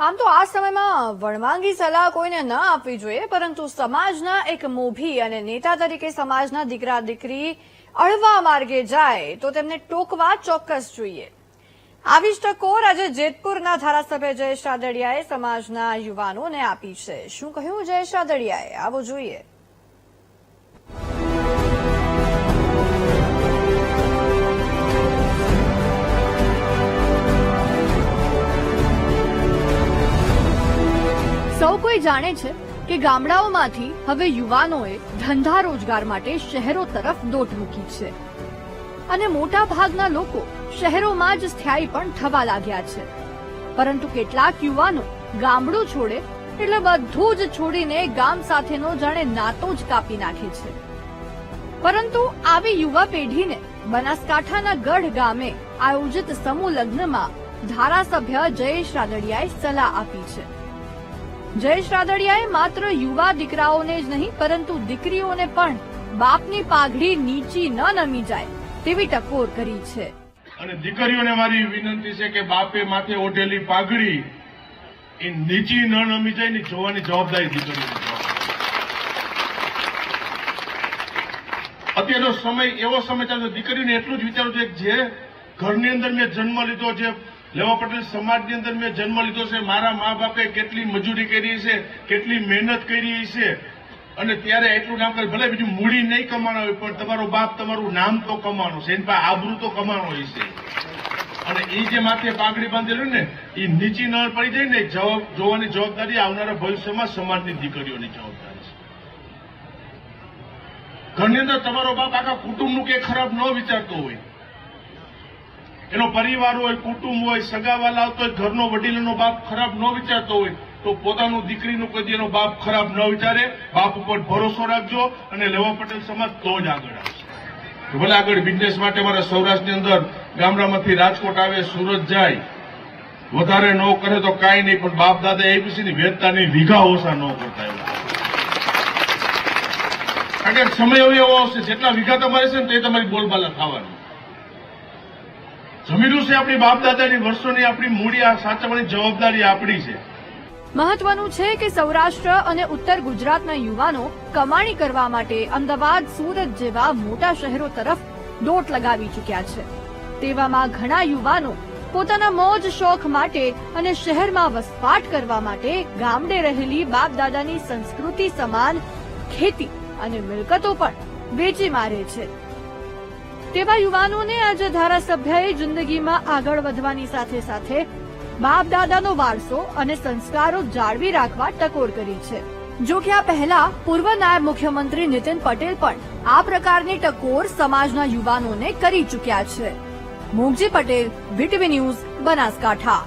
આમ તો આ સમયમાં વણવાંગી સલાહ કોઈને ન આપવી જોઈએ, પરંતુ સમાજના એક મોભી અને નેતા તરીકે સમાજના દીકરા દીકરી અળવા માર્ગે જાય તો તેમને ટોકવા ચોક્કસ જોઈએ. આવી જ ટકોર આજે જેતપુરના ધારાસભ્ય જયેશ રાદડિયાએ સમાજના યુવાનોને આપી છે. શું કહ્યું જયેશ રાદડિયાએ? આવો જોઈએ. સૌ કોઈ જાણે છે કે ગામડાઓમાંથી હવે યુવાનોએ ધંધા રોજગાર માટે શહેરો તરફ દોટ મૂકી છે. અને મોટા ભાગના લોકો શહેરોમાં જ સ્થાયી પણ થવા લાગ્યા છે. પરંતુ કેટલાક યુવાનો ગામડું છોડે એટલે બધું જ છોડીને ગામ સાથેનો જાણે નાતો જ કાપી નાખે છે. પરંતુ આવી યુવા પેઢીને બનાસકાંઠાના ગઢ ગામે આયોજિત સમૂહ લગ્નમાં ધારાસભ્ય જયેશ રાદડિયાએ સલાહ આપી છે. જયેશ રાદડિયાએ માત્ર યુવા દીકરાઓને જ નહીં, પરંતુ દીકરીઓને પણ બાપની પાઘડી નીચી ન નમી જાય તેવી ટકોર કરી છે. અને દીકરીઓને મારી વિનંતી છે કે બાપે માથે ઓઢેલી પાઘડી એ નીચી ન નમી જાય ને જોવાની જવાબદારી દીકરીઓની અત્યારનો સમય એવો સમય ચાલે દીકરીને એટલું જ વિચારવું છે કે જે ઘરની અંદર મેં જન્મ લીધો છે લેવા પટેલ, સમાજની અંદર મેં જન્મ લીધો છે. મારા મા બાપે કેટલી મજૂરી કરી છે, કેટલી મહેનત કરી છે અને ત્યારે એટલું નામ કરે, ભલે બીજું મૂડી નહીં કમાনো હોય, પણ તમારો બાપ તમારું નામ તો કમાવાનું છે. એની પાસે આબરૂ તો કમાવાનું હોય છે. અને એ જે માથે પાઘડી બાંધેલું ને એ નીચી નળ પડી જાય ને જોવાની જવાબદારી આવનારા ભવિષ્યમાં સમાજની દીકરીઓની જવાબદારી છે. ઘરની અંદર તમારો બાપ આખા કુટુંબનું કે ખરાબ ન વિચારતો હોય. એનો પરિવાર હોય, કુટુંબ હોય, સગાવાલા આવતો હોય, ઘરનો વડીલોનો બાપ ખરાબ ન વિચારતો હોય, તો પોતાનું દીકરીનું કદી એનો બાપ ખરાબ ન વિચારે. બાપ ઉપર ભરોસો રાખજો અને લેવા પટેલ સમાજ તો જ આગળ આવશે. ભલે આગળ બિઝનેસ માટે મારા સૌરાષ્ટ્રની અંદર ગામડામાંથી રાજકોટ આવે, સુરત જાય, વધારે ન કરે તો કાંઈ નહીં, પણ બાપ દાદા એબીસી વેદતાની વીઘા ઓછા ન કરતા એવા. કારણ કે સમય એવો આવશે, જેટલા વીઘા તમારે છે ને તે તમારી બોલબાલા થવાની જમીનું છે આપણી બાપ વર્ષોની આપણી મૂડી, આ સાચવવાની જવાબદારી આપણી છે. મહત્વનું છે કે સૌરાષ્ટ્ર અને ઉત્તર ગુજરાતના યુવાનો કમાણી કરવા માટે અમદાવાદ, સુરત જેવા મોટા શહેરો તરફ દોટ લગાવી ચૂક્યા છે. તેવામાં ઘણા યુવાનો પોતાના મોજ, શોખ માટે અને શહેરમાં વસવાટ કરવા માટે ગામડે રહેલી બાપ દાદાની સંસ્કૃતિ સમાન ખેતી અને મિલકતો પણ વેચી મારે છે. તેવા યુવાનોને આજે ધારાસભ્યએ જિંદગીમાં આગળ વધવાની સાથે સાથે બાપ દાદાનો વારસો અને સંસ્કારો જાળવી રાખવા ટકોર કરી છે. જો કે આ પહેલા પૂર્વ નાયબ મુખ્યમંત્રી નીતિન પટેલ પણ આ પ્રકારની ટકોર સમાજના યુવાનોને કરી ચૂક્યા છે. Mogji Patel, VTV news, Banaskantha.